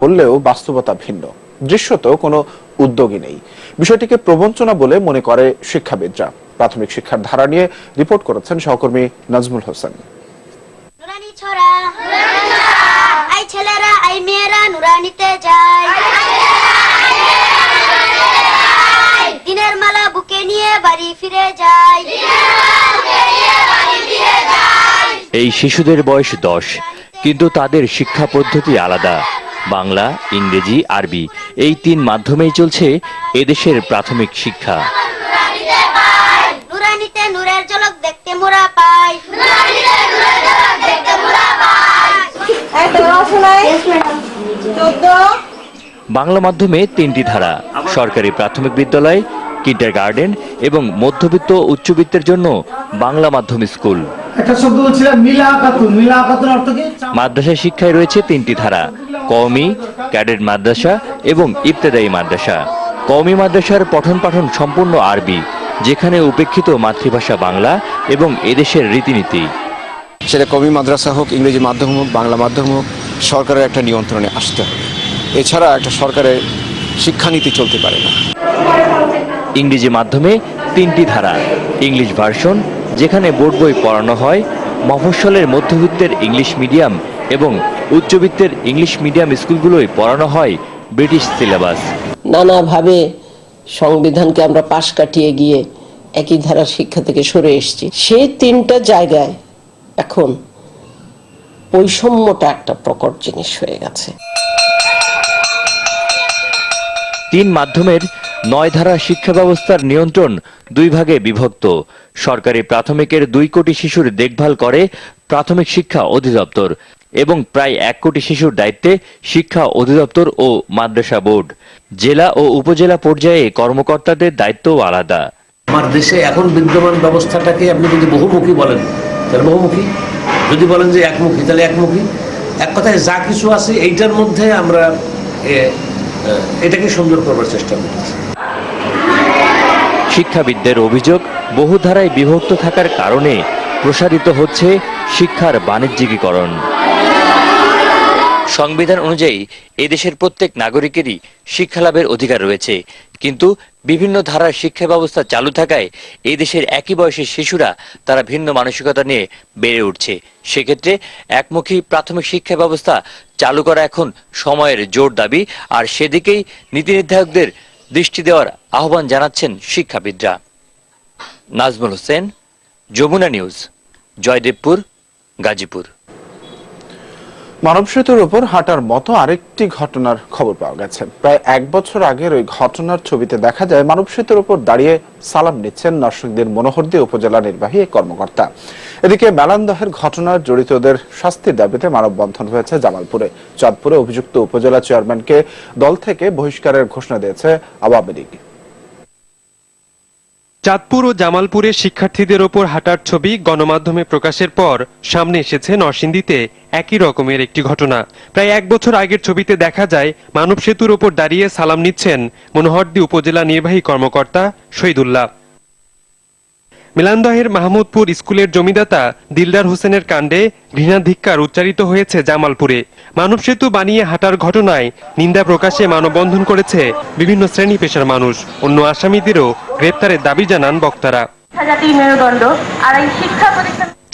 বললেও বাস্তবতা ভিন্ন। দৃশ্যত কোনো উদ্যোগই নেই। বিষয়টিকে প্রবঞ্চনা বলে মনে করে শিক্ষাবিদরা। প্রাথমিক শিক্ষার ধারা নিয়ে রিপোর্ট করেছেন সহকর্মী নাজমুল হোসেন। নুরানি ছড়া আই ছেলেরা আই মেয়েরা নুরানিতে যায় দিনের মালা বুকে নিয়ে বাড়ি ফিরে যায় এই শিশুদের বয়স দশ কিন্তু তাদের শিক্ষা পদ্ধতি আলাদা। বাংলা ইংরেজি আরবি এই তিন মাধ্যমেই চলছে এদেশের প্রাথমিক শিক্ষা। বাংলা মাধ্যমে তিনটি ধারা সরকারি প্রাথমিক বিদ্যালয় কিন্টার গার্ডেন এবং মধ্যবিত্ত উচ্চবিত্তের জন্য বাংলা মাধ্যম স্কুল। একটা শব্দ বলছিলাম মিলা খাতুন মিলা খাতুন অর্থ কি? মাদ্রাসা শিক্ষায় রয়েছে তিনটি ধারা কওমি ক্যাডেট মাদ্রাসা এবং ইবতেদায়ী মাদ্রাসা। কওমি মাদ্রাসার পঠন পাঠন সম্পূর্ণ আরবি যেখানে উপেক্ষিত মাতৃভাষা বাংলা এবং এদেশের রীতিনীতি। সেটা কবি মাদ্রাসা হোক ইংরেজি মাধ্যম হোক বাংলা মাধ্যম হোক সরকারের একটা নিয়ন্ত্রণে আসতে হবে। এছাড়া একটা সরকারের শিক্ষানীতি চলতে পারে না। ইংরেজি মাধ্যমে তিনটি ধারা ইংলিশ ভার্সন যেখানে বোর্ড বই পড়ানো হয় মফস্বলের মধ্যবিত্তের ইংলিশ মিডিয়াম এবং উচ্চবিত্তের ইংলিশ মিডিয়াম স্কুলগুলোয় পড়ানো হয় ব্রিটিশ সিলেবাস। নানাভাবে সংবিধানকে আমরা পাশ কাটিয়ে গিয়ে একই ধারার শিক্ষা থেকে সরে এসেছি। সেই তিনটা জায়গায় এখন বৈষম্যটা একটা প্রকট জিনিস হয়ে গেছে। তিন মাধ্যমের নয় ধারা শিক্ষা ব্যবস্থার নিয়ন্ত্রণ দুই ভাগে বিভক্ত। সরকারি প্রাথমিকের দুই কোটি শিশুর দেখভাল করে প্রাথমিক শিক্ষা অধিদপ্তর। এবং প্রায় এক কোটি শিশুর দায়িত্বে শিক্ষা অধিদপ্তর ও মাদ্রাসা বোর্ড। জেলা ও উপজেলা পর্যায়ে কর্মকর্তাদের দায়িত্বও আলাদা। আমার দেশে এখন বিদ্যমান ব্যবস্থাটাকে আপনি যদি বহুমুখী বলেন তাহলে বহুমুখী। যদি বলেন যে একমুখী তাহলে একমুখী। এক কথায় যা কিছু আছে এইটার মধ্যে আমরা এটাকে সুন্দর করবার চেষ্টা করছি শিক্ষাবিদদের অভিযোগ বহু ধারায় বিভক্ত থাকার কারণে প্রসারিত হচ্ছে শিক্ষার বাণিজ্যিকীকরণ। সংবিধান অনুযায়ী এদেশের প্রত্যেক নাগরিকেরই শিক্ষা লাভের অধিকার রয়েছে। কিন্তু বিভিন্ন ধারার শিক্ষা ব্যবস্থা চালু থাকায় এই দেশের একই বয়সের শিশুরা তারা ভিন্ন মানসিকতা নিয়ে বেড়ে উঠছে। সেক্ষেত্রে একমুখী প্রাথমিক শিক্ষা ব্যবস্থা চালু করা এখন সময়ের জোর দাবি, আর সেদিকেই নীতি নির্ধারকদের দৃষ্টি দেওয়ার আহ্বান জানাচ্ছেন শিক্ষাবিদরা। নাজমুল হোসেন, যমুনা নিউজ, জয়দেবপুর, গাজীপুর। মানব সেতুর উপর হাঁটার মতো আরেকটি ঘটনার খবর পাওয়া গেছে। প্রায় এক বছর আগের ওই ঘটনার ছবিতে দেখা যায়, মানব সেতুর উপর দাঁড়িয়ে সালাম নিচ্ছেন নরসিংদীর মনোহরদী উপজেলা নির্বাহী কর্মকর্তা। এদিকে মেলান্দহের ঘটনার জড়িতদের শাস্তির দাবিতে মানববন্ধন হয়েছে জামালপুরে। চাঁদপুরে অভিযুক্ত উপজেলা চেয়ারম্যানকে দল থেকে বহিষ্কারের ঘোষণা দিয়েছে আওয়ামী লীগ। চাঁদপুর ও জামালপুরে শিক্ষার্থীদের ওপর হাঁটার ছবি গণমাধ্যমে প্রকাশের পর সামনে এসেছে নরসিংদীতে একই রকমের একটি ঘটনা। প্রায় এক বছর আগের ছবিতে দেখা যায়, মানব সেতুর ওপর দাঁড়িয়ে সালাম নিচ্ছেন মনোহরদী উপজেলা নির্বাহী কর্মকর্তা শহীদুল্লাহ। মিলানদহের মাহমুদপুর স্কুলের জমিদাতা দিলদার হোসেনের কাণ্ডে ঘৃণাধিক্কার উচ্চারিত হয়েছে জামালপুরে। মানব সেতু বানিয়ে হাঁটার ঘটনায় নিন্দা প্রকাশে মানববন্ধন করেছে বিভিন্ন শ্রেণি পেশার মানুষ। অন্য আসামিদেরও গ্রেপ্তারের দাবি জানান বক্তারা।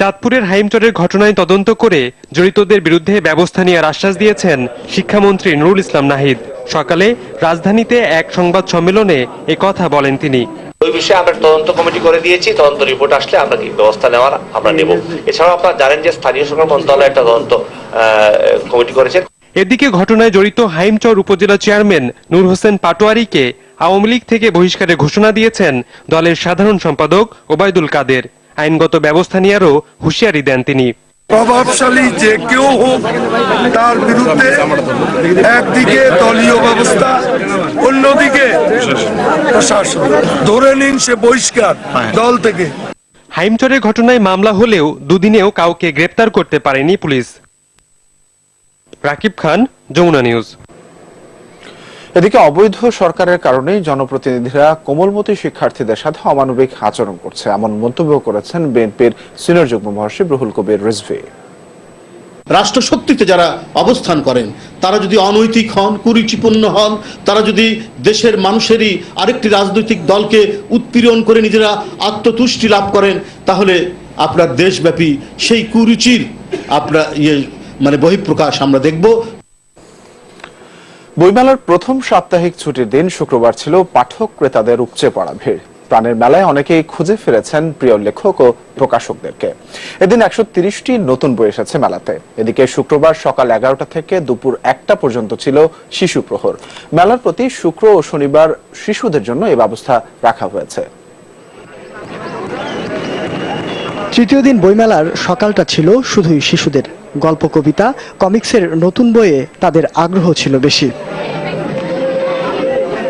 চাঁদপুরের হাইমচরের ঘটনায় তদন্ত করে জড়িতদের বিরুদ্ধে ব্যবস্থা নেওয়ার আশ্বাস দিয়েছেন শিক্ষামন্ত্রী নুরুল ইসলাম নাহিদ। সকালে রাজধানীতে এক সংবাদ সম্মেলনে কথা বলেন তিনি। ওই বিষয়ে আমরা তদন্ত কমিটি করে দিয়েছি, তদন্ত রিপোর্ট আসলে আমরা কি ব্যবস্থা নেওয়ার আমরা নেব। এছাড়াও আপনারা জানেন যে স্থানীয় সরকার মন্ত্রণালয় একটা তদন্ত কমিটি করেছে। এদিকে ঘটনায় জড়িত হাইমচর উপজেলা চেয়ারম্যান নূর হোসেন পাটোয়ারিকে আওয়ামী লীগ থেকে বহিষ্কারের ঘোষণা দিয়েছেন দলের সাধারণ সম্পাদক ওবায়দুল কাদের। আইনগত ব্যবস্থা নেওয়ারও হুঁশিয়ারি দেন তিনি। প্রভাবশালী যে কেউ হোক, তার বিরুদ্ধে একদিকে দলীয় ব্যবস্থা, অন্যদিকে প্রশাসন। ধরে নিন সে বহিষ্কার দল থেকে। হাইমচরের ঘটনায় মামলা হলেও দুদিনেও কাউকে গ্রেপ্তার করতে পারেনি পুলিশ। রাকিব খান, যমুনা নিউজ। এদিকে অবৈধ সরকারের কারণে জনপ্রতিনিধিরা কোমলমতি শিক্ষার্থীদের সাথে অমানবিক আচরণ করছে। এমন মন্তব্য করেছেন বিএনপির সিনিয়র যুগ্ম মহাসচিব রুহুল কবির রিজভি। রাষ্ট্রশক্তিতে যারা অবস্থান করেন, তারা যদি অনৈতিক হন, কুরুচিপূর্ণ হন, তারা যদি দেশের মানুষেরই আরেকটি রাজনৈতিক দলকে উৎপীড়ন করে নিজেরা আত্মতুষ্টি লাভ করেন, তাহলে আপনার দেশব্যাপী সেই কুরুচির আপনার ইয়ে মানে বহিঃপ্রকাশ আমরা দেখব। বইমেলার প্রথম সাপ্তাহিক ছুটির দিন শুক্রবার ছিল পাঠক ক্রেতাদের উপচে পড়া ভিড়। প্রাণের মেলায় অনেকেই খুঁজে ফিরেছেন প্রিয় লেখক ও প্রকাশকদেরকে। এদিন একশো তিরিশটি নতুন বই এসেছে মেলাতে। এদিকে শুক্রবার সকাল এগারোটা থেকে দুপুর একটা পর্যন্ত ছিল শিশু প্রহর। মেলার প্রতি শুক্র ও শনিবার শিশুদের জন্য এ ব্যবস্থা রাখা হয়েছে। তৃতীয় দিন বইমেলার সকালটা ছিল শুধুই শিশুদের। গল্প, কবিতা, কমিক্সের নতুন বইয়ে তাদের আগ্রহ ছিল বেশি।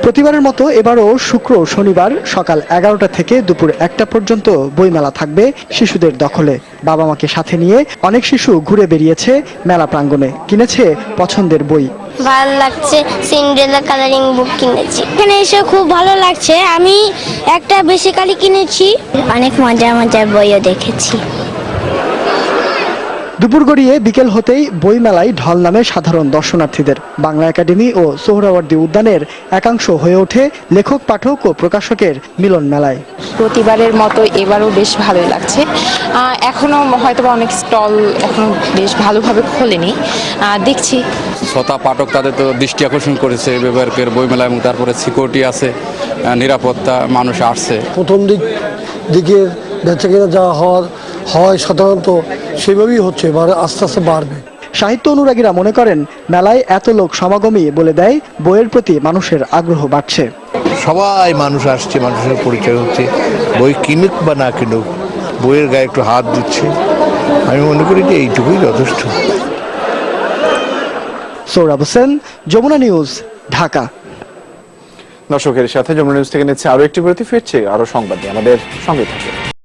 প্রতিবারের মতো এবারও শুক্র শনিবার সকাল এগারোটা থেকে দুপুর একটা পর্যন্ত বইমেলা থাকবে শিশুদের দখলে। বাবা মাকে সাথে নিয়ে অনেক শিশু ঘুরে বেরিয়েছে মেলা প্রাঙ্গণে। কিনেছে পছন্দের বই। ভালো লাগছে সিন্ড্রেলা কালারিং বুক কিনেছি। এখানে এসে খুব ভালো লাগছে। আমি একটা বেসিক্যালি কিনেছি। অনেক মজার মজার বইও দেখেছি। দুপুর গড়িয়ে বিকেল হতেই বইমেলায় ঢল নামে সাধারণ দর্শনার্থীদের। বাংলা একাডেমি ও সোহরাওয়ার্দী উদ্যানের একাংশ হয়ে ওঠে লেখক পাঠক ও প্রকাশকের মিলন মেলায় প্রতিবারের মতো এবারও বেশ ভালোই লাগছে। আহ, এখনও হয়তো অনেক স্টল এখনও বেশ ভালোভাবে খোলেনি। দেখছি। শ্রোতা পাঠক তাদের তো দৃষ্টি আকর্ষণ করেছে ব্যবহারকের বইমেলা এবং তারপরে সিকিউরিটি আছে নিরাপত্তা মানুষ আসছে। প্রথম দিক দিকে বেঁচে কেনা যা হওয়ার হয় সাধারণত সেভাবেই হচ্ছে এবার আস্তে আস্তে বাড়বে। সাহিত্য অনুরাগীরা মনে করেন মেলায় এত লোক সমাগমই বলে দেয় বইয়ের প্রতি মানুষের আগ্রহ বাড়ছে। সবাই মানুষ আসছে মানুষের পরিচয় হচ্ছে। বই কিনুক বা না কিনুক বইয়ের গায়ে একটু হাত দিচ্ছে। আমি মনে করি যে এইটুকুই যথেষ্ট। সৌরভ হোসেন যমুনা নিউজ ঢাকা। দর্শকের সাথে যমুনা নিউজ থেকে নিচ্ছে আরও একটি বিরতি ফিরছে আরও সংবাদ নিয়ে আমাদের সঙ্গে থাকুন।